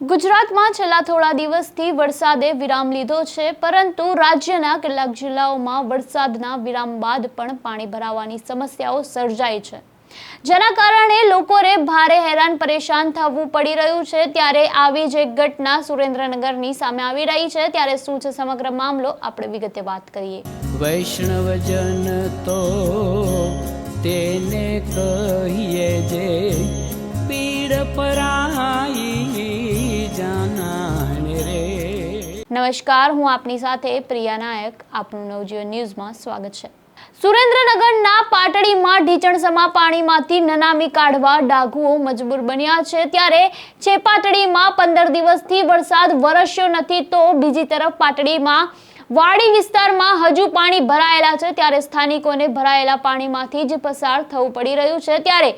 ગુજરાતમાં છેલ્લા થોડા દિવસથી વરસાદે વિરામ લીધો છે, પરંતુ રાજ્યના કેટલાક જિલ્લાઓમાં વરસાદના વિરામ બાદ પણ પાણી ભરાવાની સમસ્યાઓ સર્જાઈ છે. જેના કારણે લોકોને ભારે હેરાન પરેશાન થવું પડી રહ્યું છે. ત્યારે આવી જ એક ઘટના સુરેન્દ્રનગરની સામે આવી રહી છે. ત્યારે શું છે સમગ્ર મામલો? આપણે વિગતે વાત કરીએ. વૈષ્ણવજન તો તેને કહીએ નમસ્કાર, હું આપની સાથે પ્રિયા નાયક. આપનું નવજીવન ન્યૂઝમાં સ્વાગત છે. સુરેન્દ્રનગરના પાટડીમાં ઢીચણસમા પાણીમાંથી નનામી કાઢવા ડાઘુઓ મજબૂર બન્યા છે. ત્યારે છેપાટડીમાં પંદર દિવસથી વરસાદ વરસ્યો નથી તો બીજી તરફ પાટડીમાં વાડી વિસ્તારમાં હજુ પાણી ભરાયેલા છે ત્યારે સ્થાનિકોને ભરાયેલા પાણીમાંથી જ પસાર થવું પડી રહ્યું છે. ત્યારે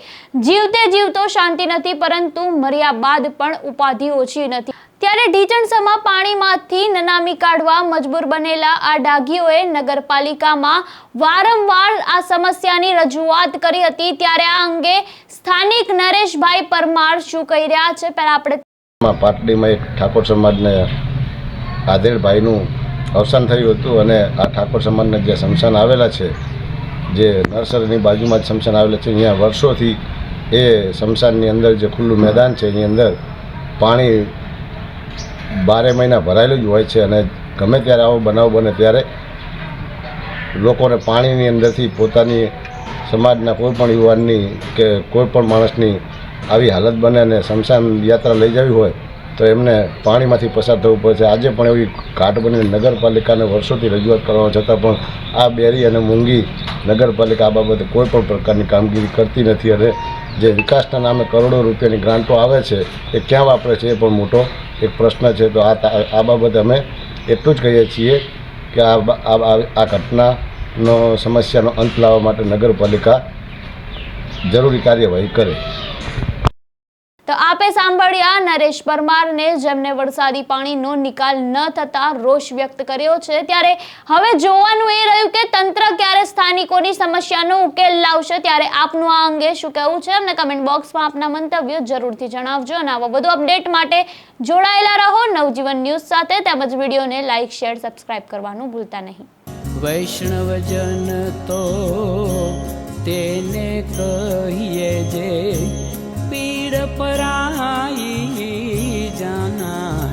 જીવતે જીવતો શાંતિ નથી, પરંતુ મર્યા બાદ પણ ઉપાધિ ઓછી નથી. ત્યારે ઢીચણસામાં પાણીમાંથી નનામી કાઢવા મજબૂર બનેલા આ ડાઘીઓએ નગરપાલિકામાં વારંવાર આ સમસ્યાની રજૂઆત કરી હતી. ત્યારે આ અંગે સ્થાનિક નરેશભાઈ પરમાર શું કહી રહ્યા છે? પહેલા આપણે પાટડીમાં એક ઠાકોર સમાજને આધેડભાઈનું અવસાન થયું હતું અને આ ઠાકોર સમાજના જે શમશાન આવેલા છે, જે નર્સરીની બાજુમાં જ શમશાન આવેલા છે, અહીંયા વર્ષોથી એ શમશાનની અંદર જે ખુલ્લું મેદાન છે, એની અંદર પાણી બારે મહિના ભરાયેલું જ હોય છે અને ગમે ત્યારે આવો બનાવ બને ત્યારે લોકોને પાણીની અંદરથી પોતાની સમાજના કોઈ પણ યુવાનની કે કોઈ પણ માણસની આવી હાલત બને અને શમશાન યાત્રા લઈ જવી હોય તો એમને પાણીમાંથી પસાર થવું પડે છે. આજે પણ એવી ઘાટ બનીને નગરપાલિકાને વર્ષોથી રજૂઆત કરવા છતાં પણ આ બેરી અને મૂંગી નગરપાલિકા આ બાબતે કોઈ પણ પ્રકારની કામગીરી કરતી નથી અને જે વિકાસના નામે કરોડો રૂપિયાની ગ્રાન્ટો આવે છે, એ ક્યાં વાપરે છે એ પણ મોટો એક પ્રશ્ન છે. તો આ આ બાબતે અમે એટલું જ કહીએ છીએ કે આ- આ ઘટનાનો સમસ્યાનો અંત લાવવા માટે નગરપાલિકા જરૂરી કાર્યવાહી કરે. તો આપે સાંભળ્યા નરેશ પરમારને જેમને વરસાદી પાણીનો નિકાલ ન થતા રોષ વ્યક્ત કર્યો છે. ત્યારે હવે જોવાનું એ રહ્યું કે તંત્ર ક્યારે સ્થાનિકોની સમસ્યાનો ઉકેલ લાવશે. ત્યારે આપનું આ અંગે શું કહેવું છે? અમને કમેન્ટ બોક્સમાં આપના મંતવ્યો જરૂરથી જણાવજો અને આવા વધુ અપડેટ માટે જોડાયેલા રહો નવજીવન ન્યૂઝ સાથે. તેમજ વિડીયોને લાઇક શેર સબસ્ક્રાઇબ કરવાનું ભૂલતા નહીં. વૈષ્ણવજન તો તેને કહીએ પરાઈ જાના.